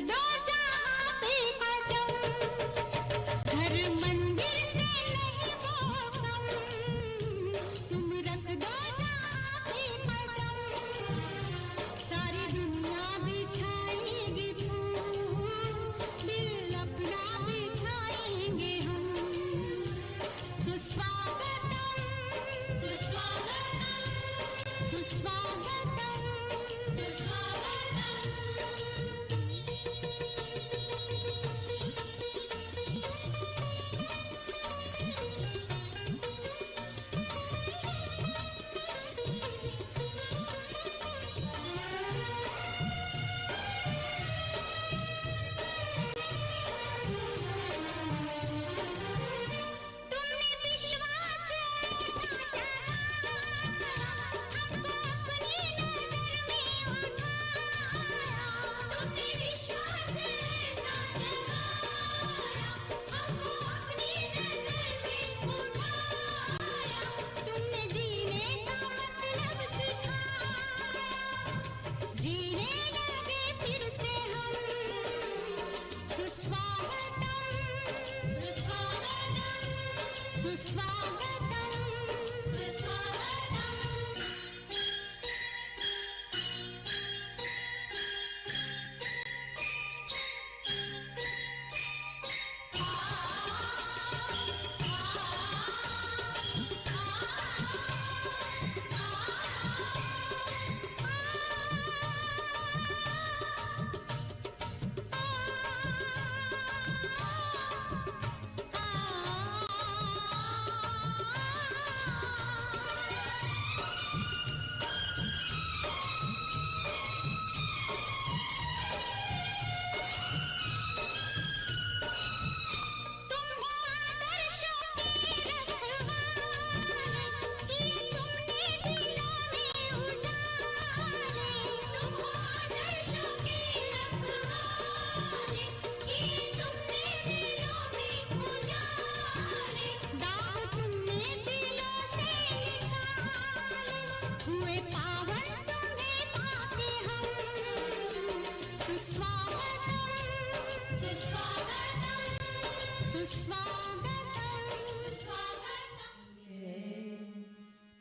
the door.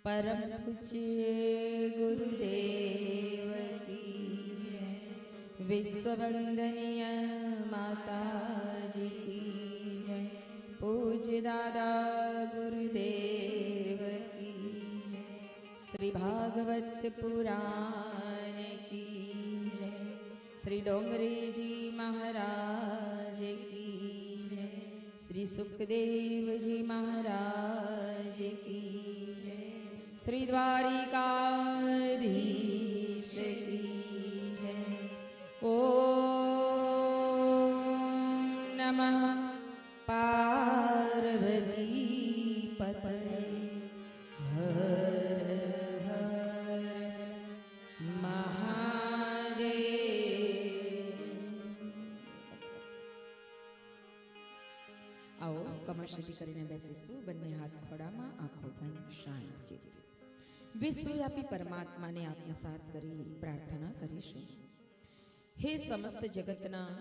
પરમ પૂજ્ય ગુરુદેવ કી જય. વિશ્વવંદનીય માતાજી કી જય. પૂજ્ય દાદા ગુરુદેવ કી જય. શ્રી ભાગવત પુરાણ કી જય. શ્રી ડોંગરેજી મહારાજ કી જય. શ્રી સુખદેવજી મહારાજ કી શ્રી દ્વારિકાધીશ કી જય ઓ નમઃ બેસીશું બંને હાથ ખોડામાં આંખો બંધ શાંત વિશ્વવ્યાપી પરમાત્માને આત્મસાત કરી પ્રાર્થના કરીશું. હે સમસ્ત જગતના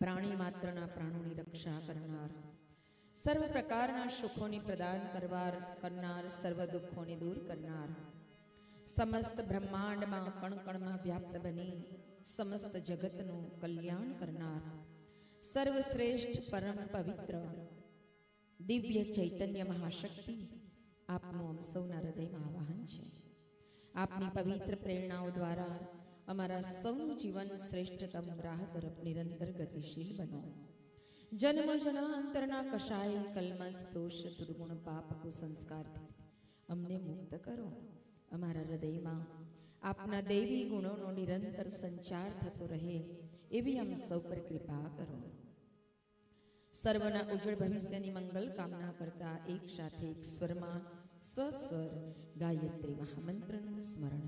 પ્રાણી માત્રના પ્રાણોની રક્ષા કરનાર, સર્વ પ્રકારના સુખોની પ્રદાન કરવાર કરનાર, સર્વ દુઃખોને દૂર કરનાર, સમસ્ત બ્રહ્માંડમાં કણકણમાં વ્યાપ્ત બની સમસ્ત જગતનું કલ્યાણ કરનાર, સર્વશ્રેષ્ઠ પરમ પવિત્ર દિવ્ય ચૈતન્ય મહાશક્તિ આપનું આમ સૌના હૃદયમાં આવાહન છે. આપની પવિત્ર પ્રેરણાઓ દ્વારા અમારા સૌનું જીવન શ્રેષ્ઠતમ રાહ તરફ નિરંતર ગતિશીલ બનો. જન્મ જનાંતરના કશાય કલમસ દોષ દુર્ગુણ પાપ કુસંસ્કારથી અમને મુક્ત કરો. અમારા હૃદયમાં આપના દૈવી ગુણોનો નિરંતર સંચાર થતો રહે એવી આમ સૌ પર કૃપા કરો. સર્વના ઉજ્જવળ ભવિષ્યની મંગલ કામના કરતા એક સાથે એક સ્વરમાં સ્વસ્વર ગાયત્રી મહામંત્રનું સ્મરણ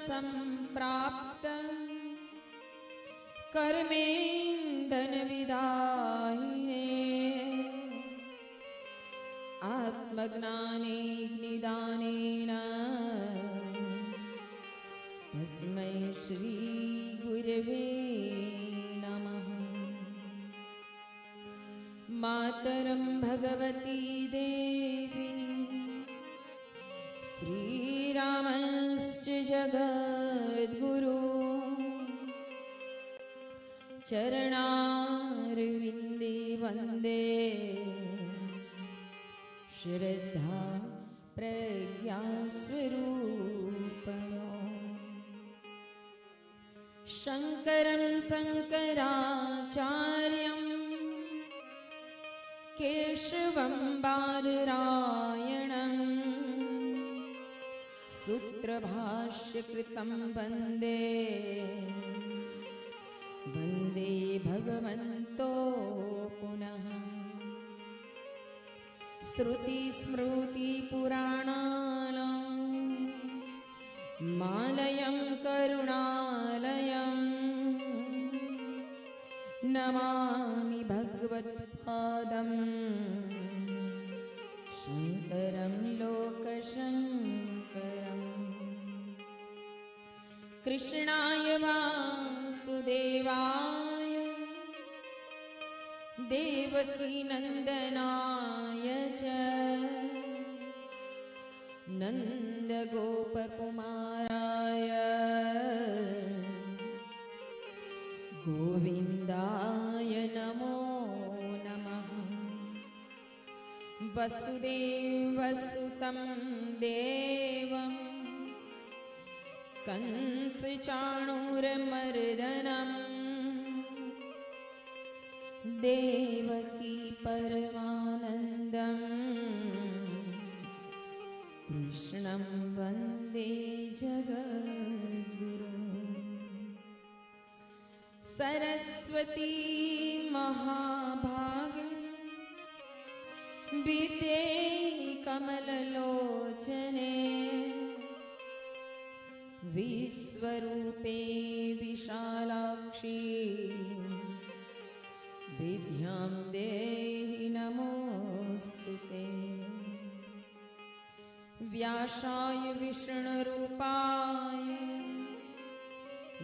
प्त कर्मेन्दनविदायिने। आत्मज्ञाने निदानेन तस्मै श्रीगुरवे नमः। मातरं भगवती देव। जगद्गुरु चरणारविन्दे वन्दे। श्रद्धा प्रज्ञास्वरूपयो शङ्करं शङ्कराचार्यम् केशवं बादरायणम् सूत्रभाष्यकृतं वन्दे। वन्दे भगवन्तो पुनः। श्रुतिस्मृतिपुराणानां मालयं करुणालयम् नमामि भगवत्पादम् शङ्करं लोकशङ्करम् कृष्णाय वासुदेवाय देवकीनन्दनाय च नन्दगोपकुमाराय गोविन्दाय नमो नमः। वसुदेवसुतं देवं कंसचाणूरमर्दनम् देवकी परमानन्दम्। कृष्णं वन्दे जगद्गुरुम् सरस्वती महाभागे। विद्ये कमललोचने विश्वरूपे विशालाक्षी। विद्यां देहि नमोऽस्तु ते। व्यासाय विष्णुरूपाय।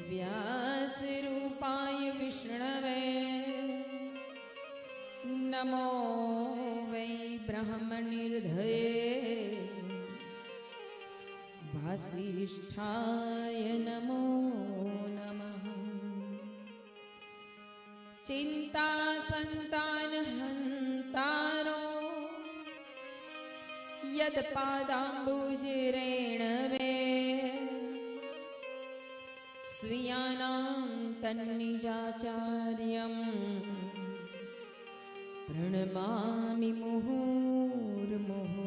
व्यासरूपाय विष्णवे। नमो वै ब्रह्मनिर्धये वासिष्ठाय नमो नमः चिन्ता सन्तानहन्तारो यत्पादाम्बुजरेणवे स्वीयानां तन्निजाचार्यम् प्रणमामि मुहुर्मुहुः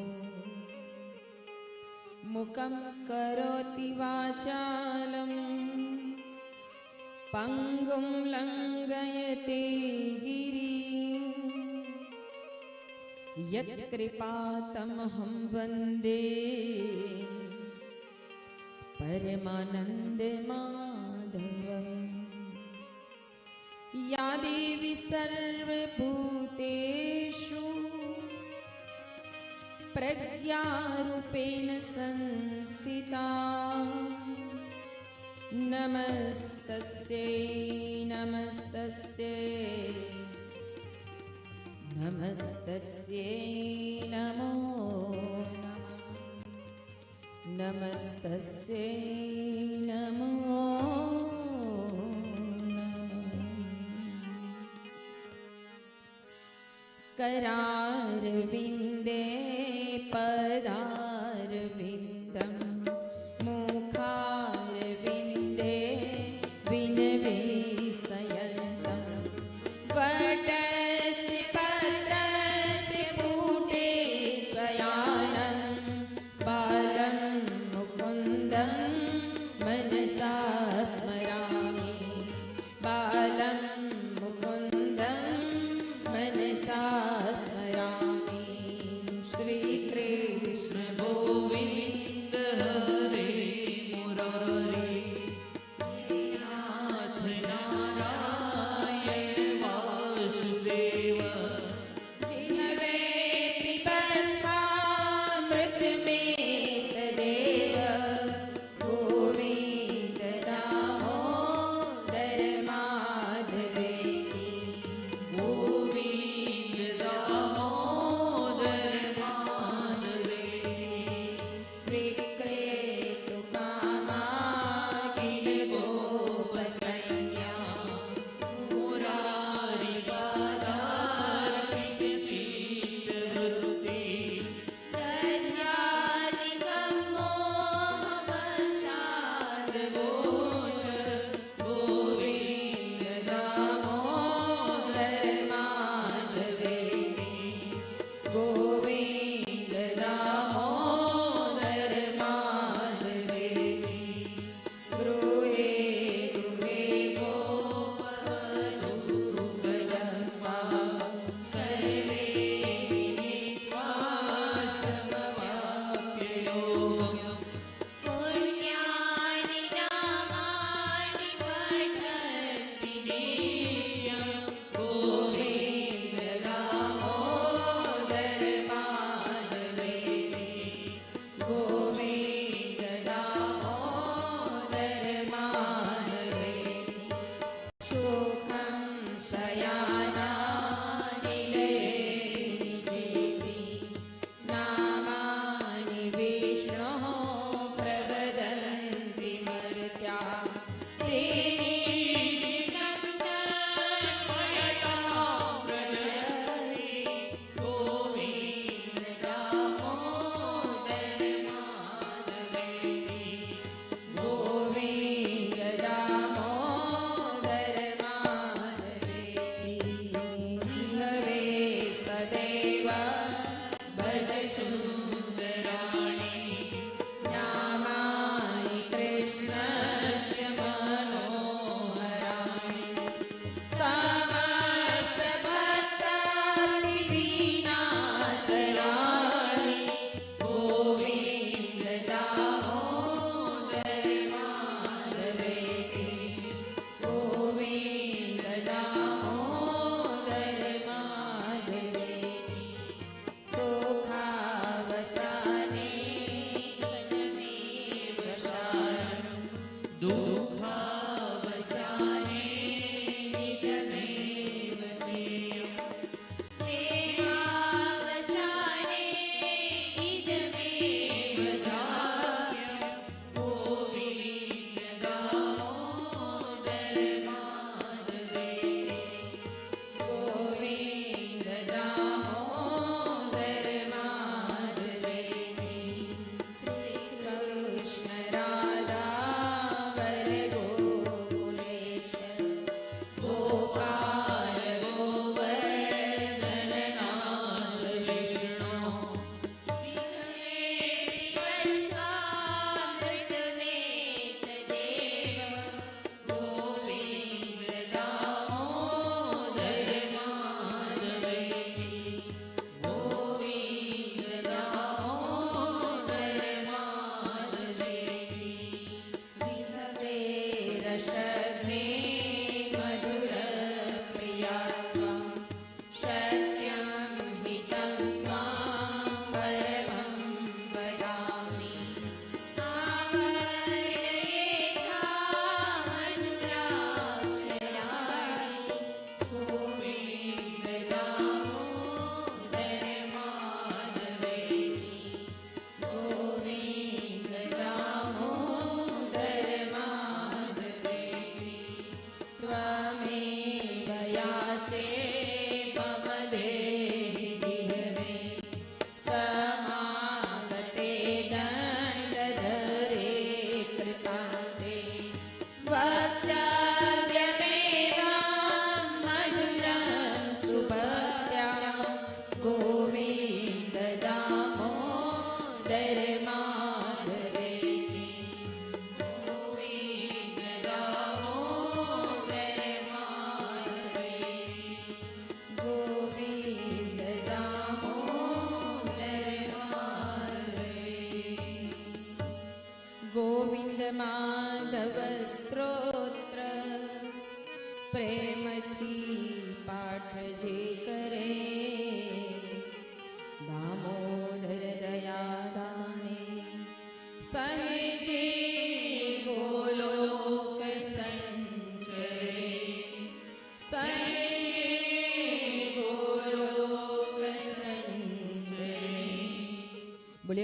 मुखं करोति वाचालं। पङ्गुं लङ्घयते गिरिं। यत्कृपातमहं वन्दे। परमानन्दमाधवम् या देवी सर्वभूतेषु प्रज्ञारूपेण संस्थिता नमस्तस्यै नमस्तस्यै नमस्तस्यै नमो नमः नमस्तस्यै नमो नमः करारविन्दे पदारविन्दं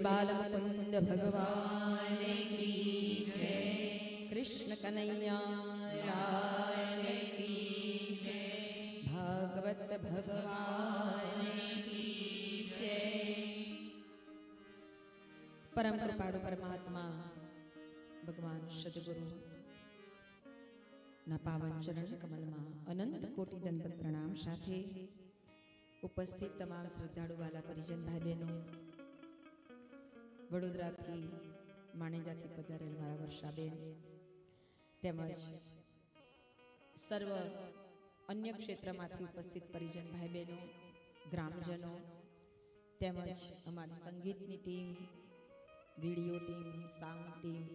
બોલે બાલ મુકુંદ ભગવાન કી જય કૃષ્ણ કનૈયા કી જય ભાગવત ભગવાન કી જય. પરમ કૃપાળુ પરમાત્મા ભગવાન સદગુરુ ના પાવન ચરણ કમલમાં અનંત કોટી દંડવત પ્રણામ સાથે ઉપસ્થિત તમામ શ્રદ્ધાળુ વાલા પરિજન ભાઈ બહેનો વડોદરાથી માણેજાથી પધારેલ મારા વર્ષાબેન. તેમજ સર્વ અન્ય ક્ષેત્રમાંથી ઉપસ્થિત પરિજન ભાઈ બહેનો ગ્રામજનો, તેમજ અમારી સંગીતની team, video team, sound team,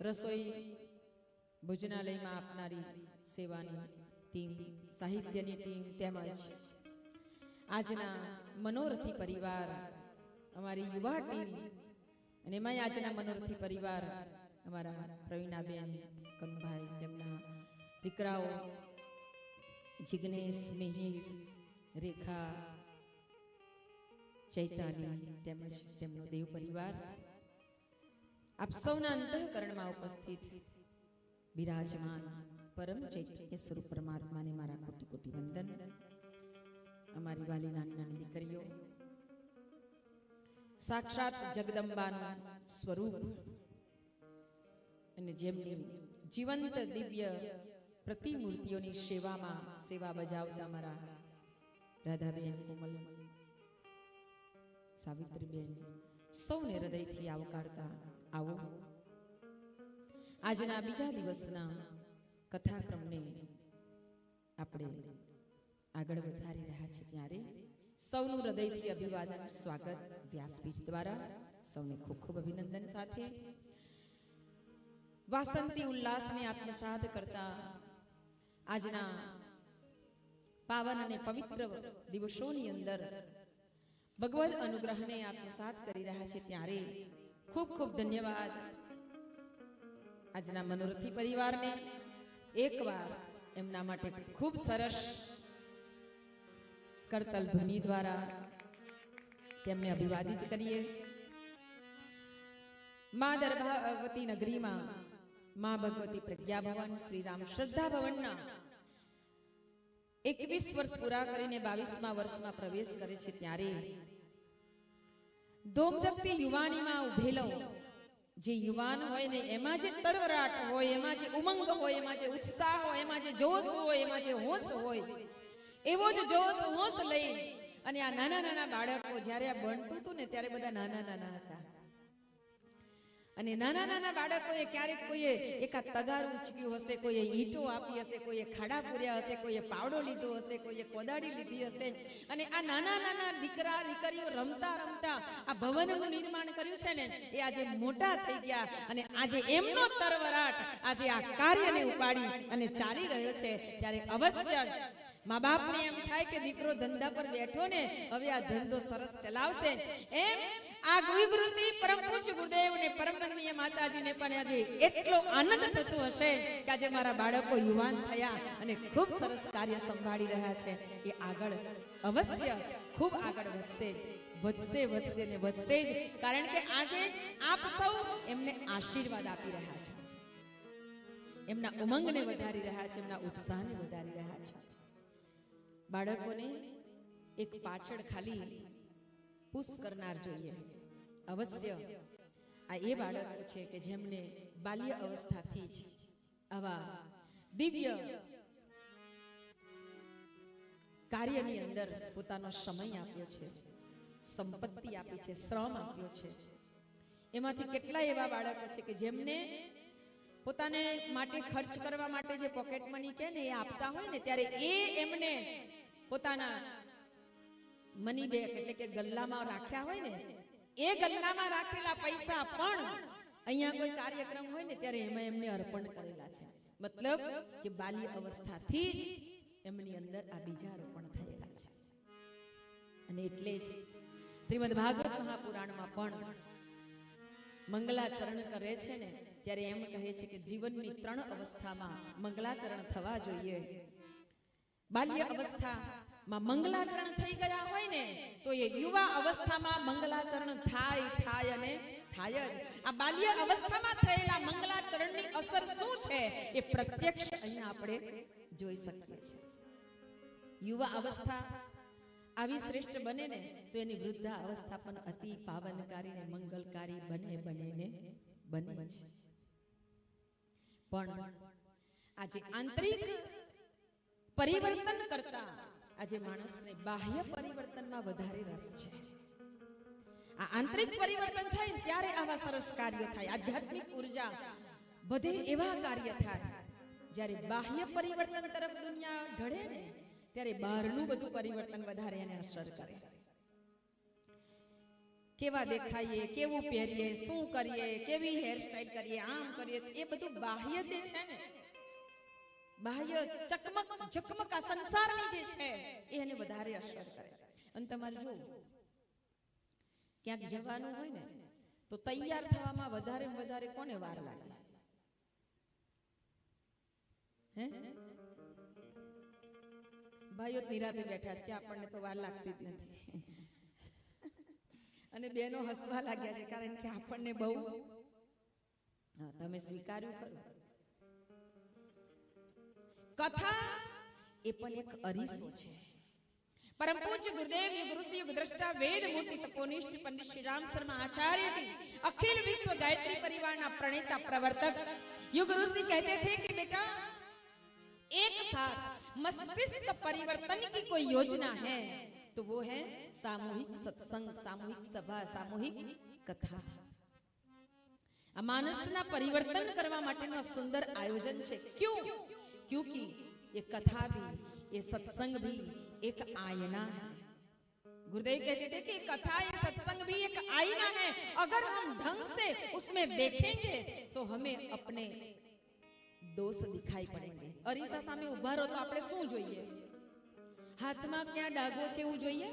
રસોઈ ભોજનાલયમાં આપનારી સેવાની ટીમ, સાહિત્યની ટીમ તેમજ આજના મનોરથી પરિવાર અમારી યુવા ટીમ અને એમાંય આજના મનોરથી પરિવાર, અમારા પ્રવીણાબેન, કનુભાઈ, તેમના દીકરાઓ, જિગ્નેશ, મિહિર, રેખા, ચૈતાની તેમજ તેમનો દેવ પરિવાર, આપ સૌના અંતઃકરણમાં ઉપસ્થિત બિરાજમાન પરમ ચૈતન્ય સ્વરૂપ પરમાત્માને મારા કોટી કોટી વંદન. અમારી વાલી નાની નાની દીકરીઓ સાક્ષાત જગદંબાનું સ્વરૂપ. અને જેમની જીવંત દિવ્ય પ્રતિમૂર્તિઓની સેવામાં સેવા બજાવતા મારા રાધાબેન કોમલ, સાવિત્રીબેન, સૌને હૃદયથી આવકારતા આવો. આજના બીજા દિવસના કથાક્રમને આપણે આગળ વધારી રહ્યા છીએ ત્યારે સૌનું હૃદયથી અભિવાદન, સ્વાગત વ્યાસપીઠ દ્વારા સૌને ખૂબ ખૂબ અભિનંદન સાથે. વાસંતી ઉલ્લાસને આત્મસાત કરતા આજના પાવન અને પવિત્ર દિવસોની અંદર ભગવદ અનુગ્રહને આત્મસાત કરી રહ્યા છે ત્યારે ખૂબ ખૂબ ધન્યવાદ આજના મનોરથી પરિવારને. એકવાર એમના માટે ખૂબ સરસ કરતલ ધ્વનિ દ્વારા તેમને અભિવાદિત કરીએ. મા દર્ભાવતી નગરીમાં મા ભગવતી પ્રજ્ઞા ભવન શ્રી રામ શ્રદ્ધા ભવનના એકવીસ વર્ષ પૂરા કરીને બાવીસમાં વર્ષમાં પ્રવેશ કરે છે ત્યારે ધોમધકતી યુવાનીમાં ઉભેલો. જે યુવાન હોય ને, એમાં જે તરવરાટ હોય, એમાં જે ઉમંગ હોય, એમાં જે ઉત્સાહ હોય, એમાં જે જોશ હોય, એમાં જે હોશ હોય એવો જ જોશ હોશ લઈ. અને આ નાના નાના બાળકો જ્યારે આ બનતું હતું ને ત્યારે બધા નાના નાના હતા. અને નાના નાના બાળકોએ ક્યારેક કોઈએ એકાદ તગાર ઉચક્યું હશે, કોઈએ ઈંટો આપી હશે, કોઈએ ખાડા પૂર્યા હશે, કોઈએ પાવડો લીધો હશે, કોઈએ કોદાળી લીધી હશે. અને આ નાના નાના દીકરા, દીકરીઓ રમતા રમતા આ ભવનનું નિર્માણ કર્યું છે ને, એ આજે મોટા થઈ ગયા. અને આજે એમનો તરવરાટ આજે આ કાર્યને ઉપાડી અને ચાલી રહ્યો છે. ત્યારે અવશ્ય મા બાપને એમ થાય કે દીકરો ધંધા પર બેઠો ને, હવે આ ધંધો સરસ ચલાવશે. એમ આ ગુરુશ્રી પરમ પૂજ્ય ગુરુદેવ ને પરમ વંદનીય માતાજીને પણ આજે એટલો આનંદ થતો હશે કે આજે મારા બાળકો યુવાન થયા અને ખૂબ સરસ કાર્ય સંભાળી રહ્યા છે. એ આગળ અવશ્ય ખૂબ આગળ વધશે. વધશે વધશે ને વધશે જ. કારણ કે આજે આપ સૌ એમને આશીર્વાદ આપી રહ્યા છો. એમના ઉમંગને વધારી રહ્યા છે, એમના ઉત્સાહને વધારી રહ્યા છે. બાળકોને એક પાછળ ખાલી પુશ કરનાર જોઈએ. અવશ્ય આ એ બાળકો છે કે જેમને બાલ્ય અવસ્થાથી જ આવા દિવ્ય કાર્યની અંદર પોતાનો સમય આપ્યો છે, સંપત્તિ આપી છે, શ્રમ આપ્યો છે. એમાંથી કેટલા એવા બાળકો છે કે જેમને પોતાને માટે ખર્ચ કરવા માટે જે પોકેટ મની કે ને એ આપતા હોય ને, ત્યારે એ એમને પોતાના મની બેગ એટલે કે ગલ્લામાં રાખ્યા હોય ને, એ ગલ્લામાં રાખેલા પૈસા પણ અહીંયા કોઈ કાર્યક્રમ હોય ને, ત્યારે એમાં એમને અર્પણ કરેલા છે. મતલબ કે બાલ્ય અવસ્થાથી જ એમની અંદર આ બીજા રોપણ થયેલા છે. અને એટલે જ શ્રીમદ ભાગવત મહાપુરાણમાં પણ મંગલાચરણ કરે છે ને ત્યારે એમ કહે છે કે જીવનની ત્રણ અવસ્થામાં મંગલાચરણ થવા જોઈએ. બાલ્ય અવસ્થામાં મંગલાચરણ થઈ ગયા હોય ને, તો એ યુવા અવસ્થામાં મંગલાચરણ થાય થાય અને થાય જ. આ બાલ્ય અવસ્થામાં થયેલા મંગલાચરણની અસર શું છે એ પ્રત્યક્ષ અહીંયા આપણે જોઈ શકીએ છીએ. યુવા અવસ્થા આવી શ્રેષ્ઠ બને ને, તો એની વૃદ્ધા અવસ્થા પણ અતિ પાવનકારી ને મંગલકારી બને બને ને બને છે પણ આજે આંતરિક પરિવર્તન કરતા આજે માણસને બાહ્ય પરિવર્તનમાં વધારે રસ છે. આ આંતરિક પરિવર્તન થાય ત્યારે આવા સરસ કાર્ય થાય. આધ્યાત્મિક ઊર્જા બધે એવા કાર્ય થાય જ્યારે બાહ્ય પરિવર્તન તરફ દુનિયા ઢળે ને ત્યારે બહારનું બધું પરિવર્તન વધારે એને અસર કરે. કેવા દેખાઈએ, કેવું પહેરીએ, શું કરીએ, કેવી હેરસ્ટાઈલ કરીએ, આમ કરીએ એ બધું બાહ્ય જે છે ને, બાહ્ય ચકમક, ઝકમક આ સંસારની જે છે એને વધારે અસર કરે. અને તમારે જો ક્યાંક જવાનું હોય ને, તો તૈયાર થવામાં વધારે વધારે કોને વાર લાગે? હે? ભાઈઓ, નિરાતે બેઠા છે, કે આપણને તો વાર લાગતી જ નથી. અને બેનો હસવા લાગ્યા છે કારણ કે આપણને બહુ હા, તમે સ્વીકાર્યું ખરું કથા એ પણ એક અરીસો છે પરમ પૂજ્ય ગુરુદેવ યુગ ઋષિ યુગ દ્રષ્ટા વેદ મૂર્તિ તપોનિષ્ઠ પંડિત શ્રી રામ શર્મા આચાર્યજી અખિલ વિશ્વ ગાયત્રી પરિવારના प्रणेता प्रवर्तक युग ऋषि कहते थे कि बेटा एक साथ मस्तिष्क परिवर्तन की कोई योजना है तो वो है सामूहिक सत्संग सामूहिक सभा सामूहिक कथा આ માનસના પરિવર્તન કરવા માટેનું આ સુંદર આયોજન છે ક્યું क्योंकि ये कथा भी ये सत्संग भी एक आईना है गुरुदेव कहते थे कि कथा ये सत्संग भी एक आईना है अगर हम ढंग से उसमें देखेंगे तो हमें अपने દોષ દિખાઈ પડેંગે અરીસા સામે ઉભા રહો તો આપણે શું જોઈએ હાથમાં ક્યાં ડાઘો છે એવું જોઈએ?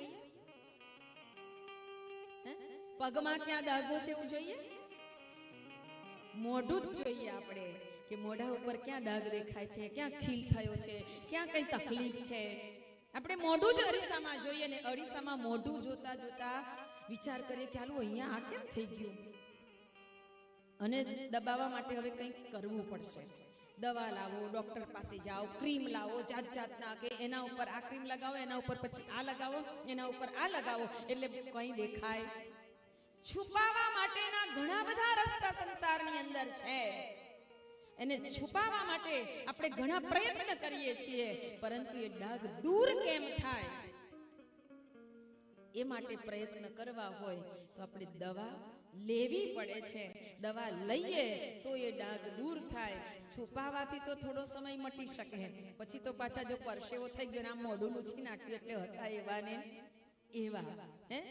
પગમાં ક્યાં ડાઘો છે એવું જોઈએ? મોઢું જ જોઈએ આપણે કે મોઢા ઉપર ક્યાં ડાઘ દેખાય છે, ક્યાં ખીલ થયો છે, ક્યાં કઈ તકલીફ છે. આપણે મોઢું જ અરીસામાં જોઈએ ને અરીસામાં મોઢું જોતા જોતા વિચાર કરીએ કે હાલો અહીંયા આ કેમ થઈ ગયું? અને દબાવવા માટે હવે કંઈક કરવું પડશે. દવા લાવો, ડોક્ટર પાસે જાઓ, ક્રીમ લાવો જાત જાતના કે એના ઉપર આ ક્રીમ લગાવો, એના ઉપર પછી આ લગાવો, એના ઉપર આ લગાવો, એટલે કંઈ દેખાય છુપાવા માટેના ઘણા બધા રસ્તા સંસારની અંદર છે. એને છુપાવા માટે આપણે ઘણા પ્રયત્ન કરીએ છીએ, પરંતુ એ ડાઘ દૂર કેમ થાય? એ માટે પ્રયત્ન કરવા હોય તો આપણે દવા લેવી પડે છે. દવા લઈએ તો એ ડાઘ દૂર થાય. છુપાવાથી તો થોડો સમય મટી શકે. પછી તો પાછા જો પરસેવો થઈ ગયો આમ મોઢું લૂછી નાખ્યું એટલે હતા એવા ને એવા. હે?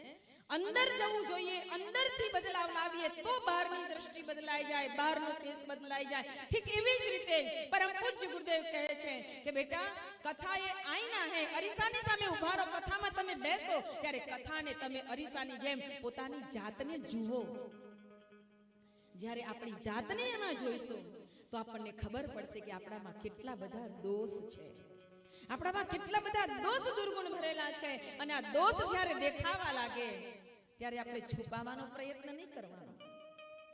અંદર જવું જોઈએ, અંદરથી બદલાવ લાવીએ તો બહારની દ્રષ્ટિ બદલાઈ જાય, બહારનો ફેસ બદલાઈ જાય. ઠીક એવી જ રીતે પરમ પૂજ્ય ગુરુદેવ કહે છે કે બેટા કથા એ આઈના હે, અરીસાની સામે ઊભા રહો, કથામાં તમે બેસો, ત્યારે કથાને તમે અરીસાની જેમ પોતાની જાતને જુઓ. જ્યારે આપણી જાતને એમાં જોઈશું, તો આપણને ખબર પડશે કે આપણામાં કેટલા બધા દોષ છે. આપણામાં કેટલા બધા દોષ દુર્ગુણ ભરેલા છે, અને આ દોષ જ્યારે દેખાવા લાગે ત્યારે આપણે છુપાવાનો પ્રયત્ન નહીં કરવાનો.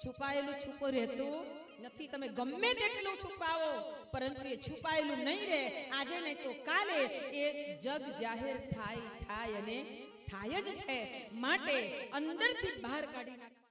છુપાયેલું છુપો રહેતું નથી. તમે ગમે તેટલું છુપાવો, પરંતુ એ છુપાયેલું નહીં રહે. આજે નહીં તો કાલે એ જગ જાહેર થાય થાય અને થાય જ છે. માટે અંદરથી બહાર કાઢી